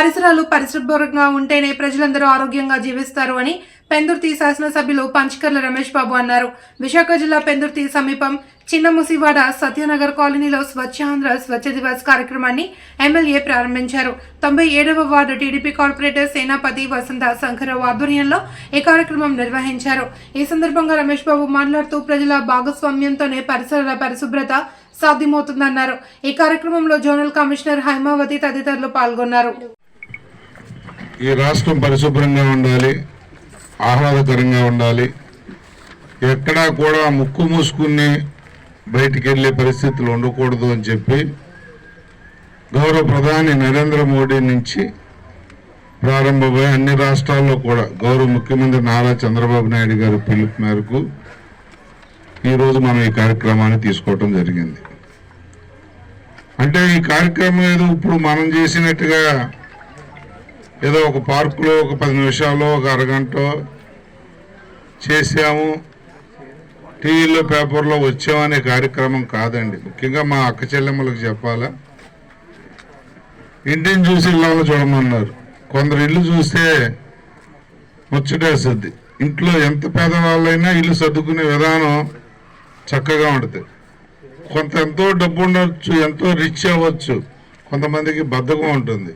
పరిసరాలు పరిశుభ్రంగా ఉంటేనే ప్రజలందరూ ఆరోగ్యంగా జీవిస్తారు అని పెందుర్తి శాసనసభ్యులు పంచకర్ల రమేష్ బాబు అన్నారు. విశాఖ జిల్లా పెందుర్తి సమీపం చిన్న ముసివాడ సత్యనగర్ కాలనీలో స్వచ్ఛాంధ్ర స్వచ్ఛ దివస్ కార్యక్రమాన్ని ఎమ్మెల్యే ప్రారంభించారు. తొంభై ఏడవ ward TDP corporator Senapathi Vasantha Sankara Rao ఆధ్వర్యంలో ఈ కార్యక్రమం నిర్వహించారు. ఈ సందర్భంగా రమేష్ బాబు మాట్లాడుతూ ప్రజల భాగస్వామ్యంతోనే పరిసరాల పరిశుభ్రత సాధ్యమవుతుందన్నారు. ఈ కార్యక్రమంలో జోనల్ కమిషనర్ హైమావతి తదితరులు పాల్గొన్నారు. ఈ రాష్ట్రం పరిశుభ్రంగా ఉండాలి ఆహ్లాదకరంగా ఉండాలి. ఎక్కడా కూడా ముక్కు మూసుకుని బయటికి వెళ్ళే పరిస్థితులు ఉండకూడదు అని చెప్పి గౌరవ ప్రధాని నరేంద్ర మోడీ నుంచి ప్రారంభమై అన్ని రాష్ట్రాల్లో కూడా గౌరవ ముఖ్యమంత్రి నారా చంద్రబాబు నాయుడు గారి పిలుపు మేరకు ఈరోజు మనం ఈ కార్యక్రమాన్ని తీసుకోవటం జరిగింది. అంటే ఈ కార్యక్రమం ఏదో ఇప్పుడు మనం చేసినట్టుగా ఏదో ఒక పార్కులో ఒక పది నిమిషాల్లో ఒక అరగంట చేసాము టీవీలో పేపర్లో వచ్చామనే కార్యక్రమం కాదండి. ముఖ్యంగా మా అక్క చెల్లెమ్మలకు చెప్పాలా. ఇంటిని చూసి ఇళ్ళలో చూడమన్నారు. కొందరు ఇల్లు చూస్తే ముచ్చటేస్తుంది. ఇంట్లో ఎంత పేదవాళ్ళైనా ఇల్లు సర్దుకునే విధానం చక్కగా ఉంటుంది. కొంత ఎంతో డబ్బు ఉండొచ్చు ఎంతో రిచ్ అవ్వచ్చు. కొంతమందికి బద్ధకం ఉంటుంది.